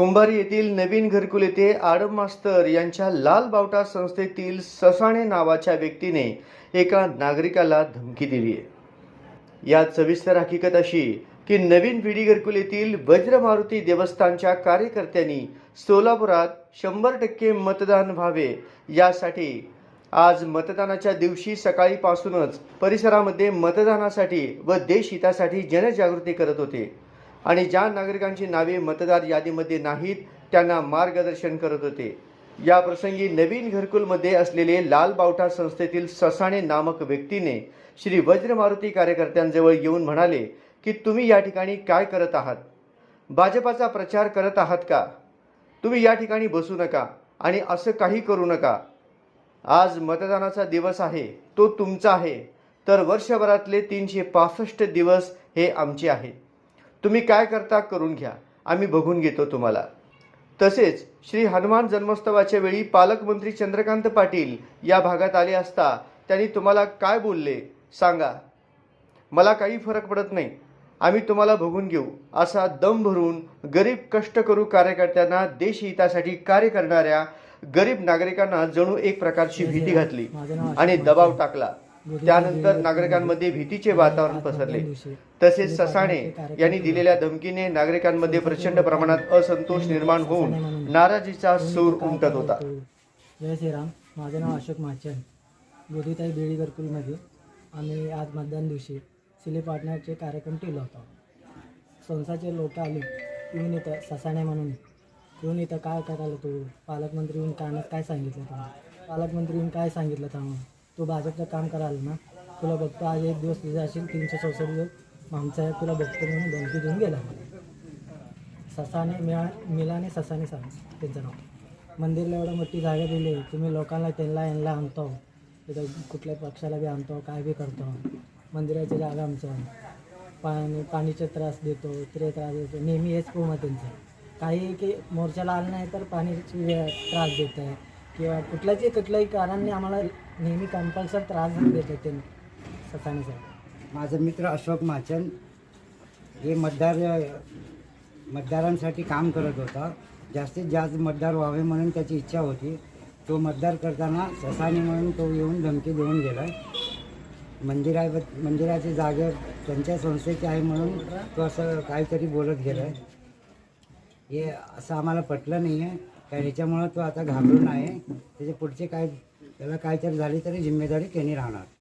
कुंभारी येथील नवीन घरकुल येथे आडम मास्तर यांच्या लाल बावटा संस्थेतील ससाणे नावाच्या व्यक्तीने एका नागरिकाला धमकी दिली आहे. यात सविस्तर हकीकत अशी की नवीन विडी घरकुल येथील वज्रमारुती देवस्थानच्या कार्यकर्त्यांनी सोलापुरात शंभर टक्के मतदान व्हावे यासाठी आज मतदानाच्या दिवशी सकाळीपासूनच परिसरामध्ये मतदानासाठी व देशहितासाठी जनजागृती करत होते. आणि ज्या नागरिकांची नावे मतदार यादीमध्ये नाहीत त्यांना मार्गदर्शन करत होते. या प्रसंगी नवीन घरकुलमध्ये असलेले लाल बावटा संस्थेतील ससाणे नामक व्यक्तीने श्री वज्रमारुती कार्यकर्त्यांजवळ येऊन म्हणाले की तुम्ही या ठिकाणी काय करत आहात? भाजपाचा प्रचार करत आहात का? तुम्ही या ठिकाणी बसू नका आणि असं काही करू नका. आज मतदानाचा दिवस आहे तो तुमचा आहे. तर वर्षभरातले तीनशे पासष्ट दिवस हे आमचे आहेत. तुम्ही काय करता करून घ्या. आम्ही बघून घेतो तुम्हाला. तसेच श्री हनुमान जन्मोत्सवाच्या वेळी पालकमंत्री चंद्रकांत पाटील या भागात आले असता त्यांनी तुम्हाला काय बोलले? सांगा. मला काही फरक पडत नाही. आम्ही तुम्हाला बघून घेऊ. असा दम भरून गरीब कष्टकरू कार्यकर्त्यांना देशहितासाठी कार्य करणाऱ्या गरीब नागरिकांना जणू एक प्रकारची भीती घातली आणि दबाव टाकला. त्यानंतर नागरिकांमध्ये भीतीचे वातावरण पसरले. तसेच ससाणे यांनी दिलेल्या धमकीने नागरिकांमध्ये प्रचंड प्रमाणात असंतोष निर्माण होऊन नाराजीचा सूर उमटत होता. जय श्रीराम. माझं नाव अशोक माचन गोदीताई बेडी घरकुलमध्ये आम्ही आज मतदान दिवशी सिले पार्टनरचे कार्यक्रम केला होता. संस्थाचे लोक आले येऊन इथं ससाणे म्हणून येऊन इथं काय करायला तू? पालकमंत्री येऊन कानात काय सांगितलं तुम्ही? पालकमंत्री येऊन काय सांगितलं थांबून तू भाजपचं काम करायला ना तुला बघतो आज एक दिवस तुझे असेल तीनशे चौसष्ट दिवस आमचा तुला बघतो म्हणून धमकी देऊन गेला. ससाने मिळा मिलाने ससाने सांग त्यांचं नाव. मंदिरला एवढं मोठी जागा दिली तुम्ही लोकांना त्यांना यांना आणतो. तिथं कुठल्या पक्षाला बी आणतो काय बी करतो. मंदिराची जागा आमचं. पाणी पाणीचे त्रास देतो ते त्रास देतो. नेहमी हेच पूर्ण त्यांचं. काही की मोर्चाला आलं नाही तर पाणीची त्रास देत आहे किंवा कुठल्याही कुठल्याही कारणाने आम्हाला नेहमी कंपल्सर त्रास देत होते सतानी ससाने साहेब माझा मित्र अशोक माचन हे मतदार मतदारांसाठी काम करत होता. जास्तीत जास्त मतदार व्हावे म्हणून त्याची इच्छा होती. तो मतदार करताना ससानी म्हणून तो येऊन धमकी देऊन गेला. मंदिरा मंदिराची जागा त्यांच्या संस्थेची आहे म्हणून तो असं काहीतरी बोलत गेला. हे असं आम्हाला पटलं नाही आहे कारण ह्याच्यामुळं तो आता घाबरून आहे. त्याचे पुढचे काय त्याला काहीतरी झाली तरी जिम्मेदारी त्यांनी राहणार.